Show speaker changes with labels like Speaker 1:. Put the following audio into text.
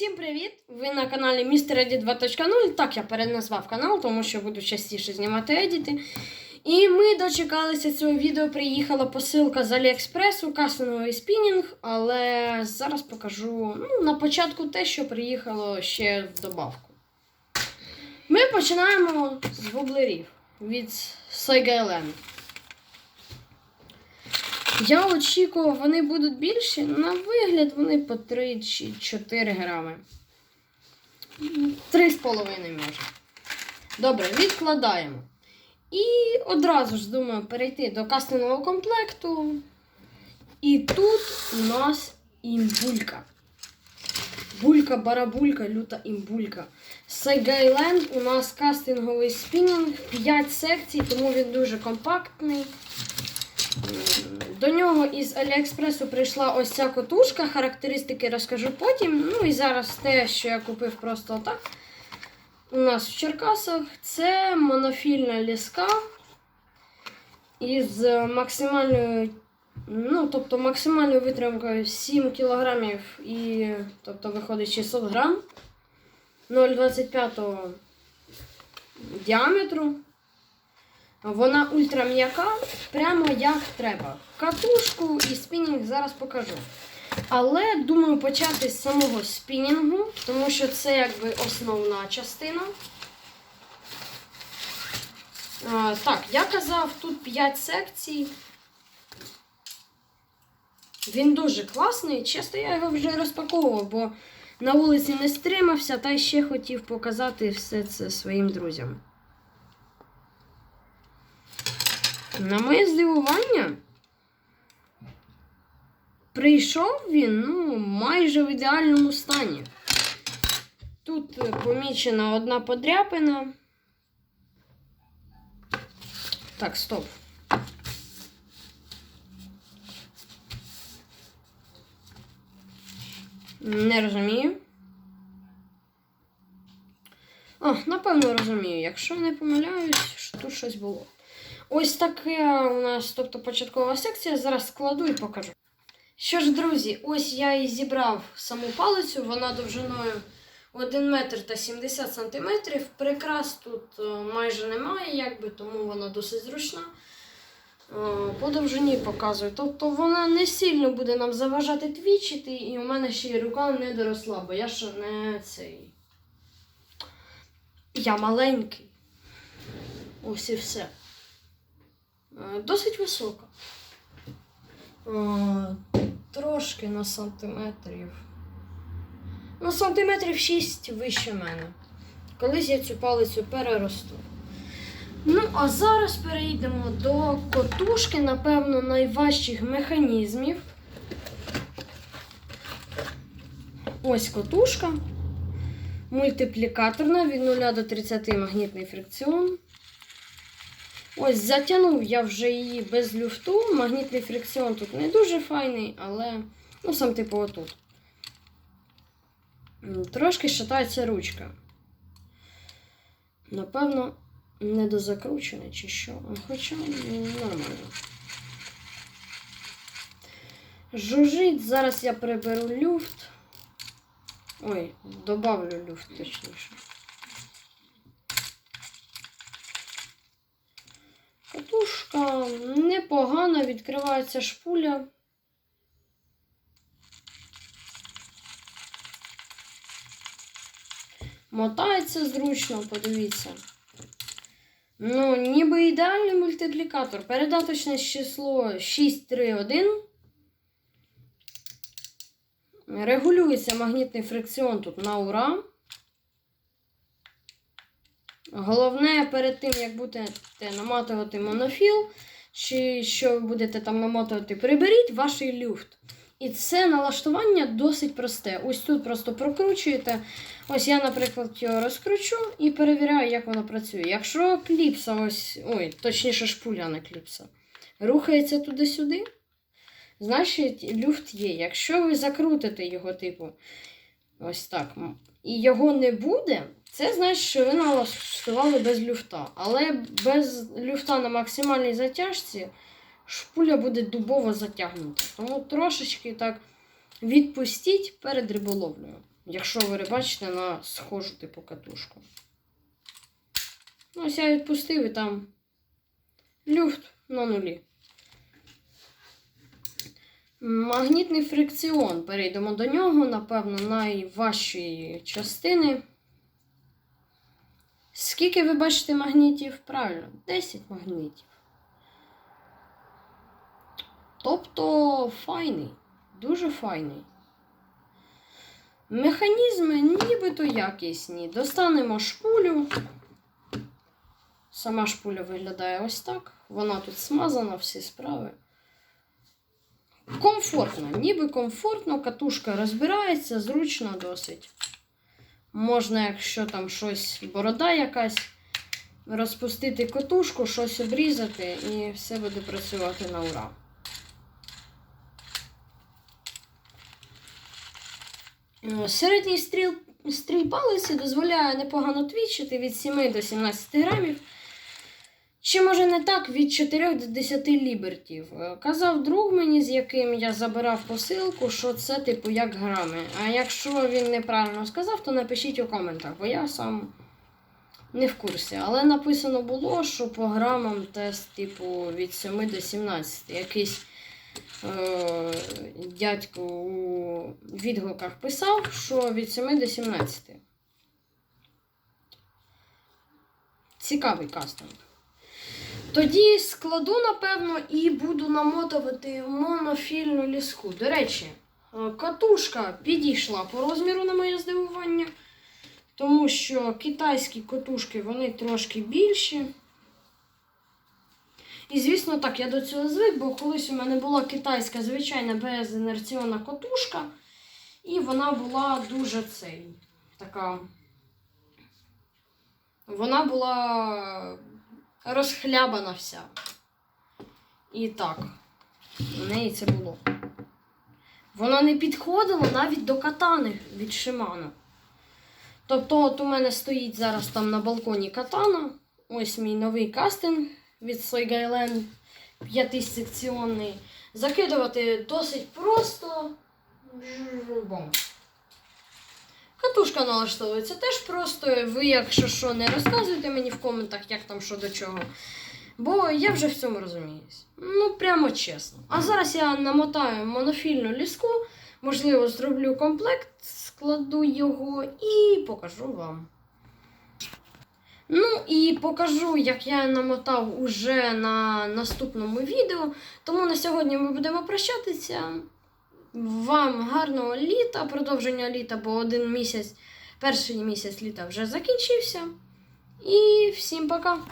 Speaker 1: Всім привіт! Ви на каналі Mr. Edit 2.0. Так, я переназвав канал, тому що буду частіше знімати едіти. І ми дочекалися цього відео. Приїхала посилка з Аліекспресу, кастинговий спінінг, але зараз покажу ну, на початку те, що приїхало ще в добавку. Ми починаємо з воблерів від Sega. Я очікував, вони будуть більші, на вигляд вони по 3 чи 4 грами. 3,5 може. Добре, відкладаємо. І одразу ж думаю перейти до кастингового комплекту. І тут у нас імбулька. Булька-барабулька, люта імбулька. Island у нас кастинговий спінінг, 5 секцій, тому він дуже компактний. До нього із Аліекспресу прийшла ось ця котушка. Характеристики розкажу потім. Ну і зараз те, що я купив просто так. У нас в Черкасах це монофільна ліска із максимальною, ну, тобто максимальною витримкою 7 кг і тобто виходить 600 грам 0,25 діаметру. Вона ультрам'яка, прямо як треба. Катушку і спінінг зараз покажу. Але думаю почати з самого спінінгу, тому що це якби основна частина. А, так, я казав, тут 5 секцій. Він дуже класний. Чесно, я його вже розпаковував, бо на вулиці не стримався, та ще хотів показати все це своїм друзям. На моє здивування, прийшов він ну, майже в ідеальному стані. Тут е, помічена одна подряпина. Так, стоп. Не розумію. А, напевно, розумію. Якщо не помиляюсь, тут щось було. Ось таке у нас, тобто початкова секція. Зараз складу і покажу. Що ж, друзі, ось я і зібрав саму палицю, вона довжиною 1 метр та 70 сантиметрів. Прикрас тут е, майже немає, якби, тому вона досить зручна. Е, По довжині показую. Тобто вона не сильно буде нам заважати твічити, і у мене ще й рука не доросла, бо я ще не цей. Я маленький. Ось і все. Е, Досить висока. Е, Трошки на сантиметрів. На сантиметрів 6 вище мене. Колись я цю палицю переросту. Ну, а зараз перейдемо до котушки, напевно, найважчих механізмів. Ось котушка. Мультиплікаторна від 0 до 30 магнітний фрикціон. Ось затягнув я вже її без люфту. Магнітний фрикціон тут не дуже файний, але ну сам типу отут. Трошки шатається ручка. Напевно, недозакручене чи що. Хоча нормально. Жужить, зараз я приберу люфт. Ой, добавлю люфт точніше. Катушка непогано, відкривається шпуля. Мотається зручно, подивіться. Ну, ніби ідеальний мультиплікатор. Передаточне число 631. Регулюється магнітний фрикціон тут на ура. Головне, перед тим, як будете наматувати монофіл, чи що ви будете там намотувати, приберіть ваш люфт. І це налаштування досить просте. Ось тут просто прокручуєте. Ось я, наприклад, його розкручу і перевіряю, як воно працює. Якщо кліпса, ось, ой, точніше шпуля не кліпса, рухається туди-сюди, значить люфт є. Якщо ви закрутите його, типу, ось так, і його не буде, це значить, що ви налаштували без люфта. Але без люфта на максимальній затяжці шпуля буде дубово затягнута. Тому трошечки так відпустіть перед риболовлею. Якщо ви бачите на схожу типу катушку. Ну, ось я відпустив і там люфт на нулі. Магнітний фрикціон. Перейдемо до нього, напевно, найважчої частини. Скільки ви бачите магнітів? Правильно, 10 магнітів. Тобто файний, дуже файний. Механізми нібито якісні. Достанемо шпулю. Сама шпуля виглядає ось так. Вона тут смазана, всі справи. Комфортно, ніби комфортно, катушка розбирається, зручно досить. Можна, якщо там щось, борода якась, розпустити котушку, щось обрізати, і все буде працювати на ура. Е, Середній стріл, стрій палиці дозволяє непогано твічити від 7 до 17 грамів. Чи може не так від 4 до 10 лібертів. Е, Казав друг мені, з яким я забирав посилку, що це типу як грами. А якщо він неправильно сказав, то напишіть у коментах, бо я сам не в курсі. Але написано було, що по грамам тест типу від 7 до 17. Якийсь е, дядько у відгуках писав, що від 7 до 17. Цікавий кастинг. Тоді складу, напевно, і буду намотувати монофільну ліску. До речі, е, катушка підійшла по розміру на моє здивування, тому що китайські катушки вони трошки більші. І, звісно, так, я до цього звик, бо колись у мене була китайська звичайна безінерційна катушка, і вона була дуже цей, така. Вона була розхлябана вся. І так, у неї це було. Вона не підходила навіть до катани від Шимана. Тобто, от у мене стоїть зараз там на балконі катана. Ось мій новий кастинг від Soigailen п'ятисекціонний. Закидувати досить просто. Бом. Катушка налаштовується теж просто. Ви, якщо що, не розказуйте мені в коментах, як там що до чого. Бо я вже в цьому розуміюсь. Ну, прямо чесно. А зараз я намотаю монофільну ліску, можливо, зроблю комплект, складу його і покажу вам. Ну і покажу, як я намотав уже на наступному відео. Тому на сьогодні ми будемо прощатися. Вам гарного літа, продовження літа, бо один місяць, перший місяць літа вже закінчився. І всім пока!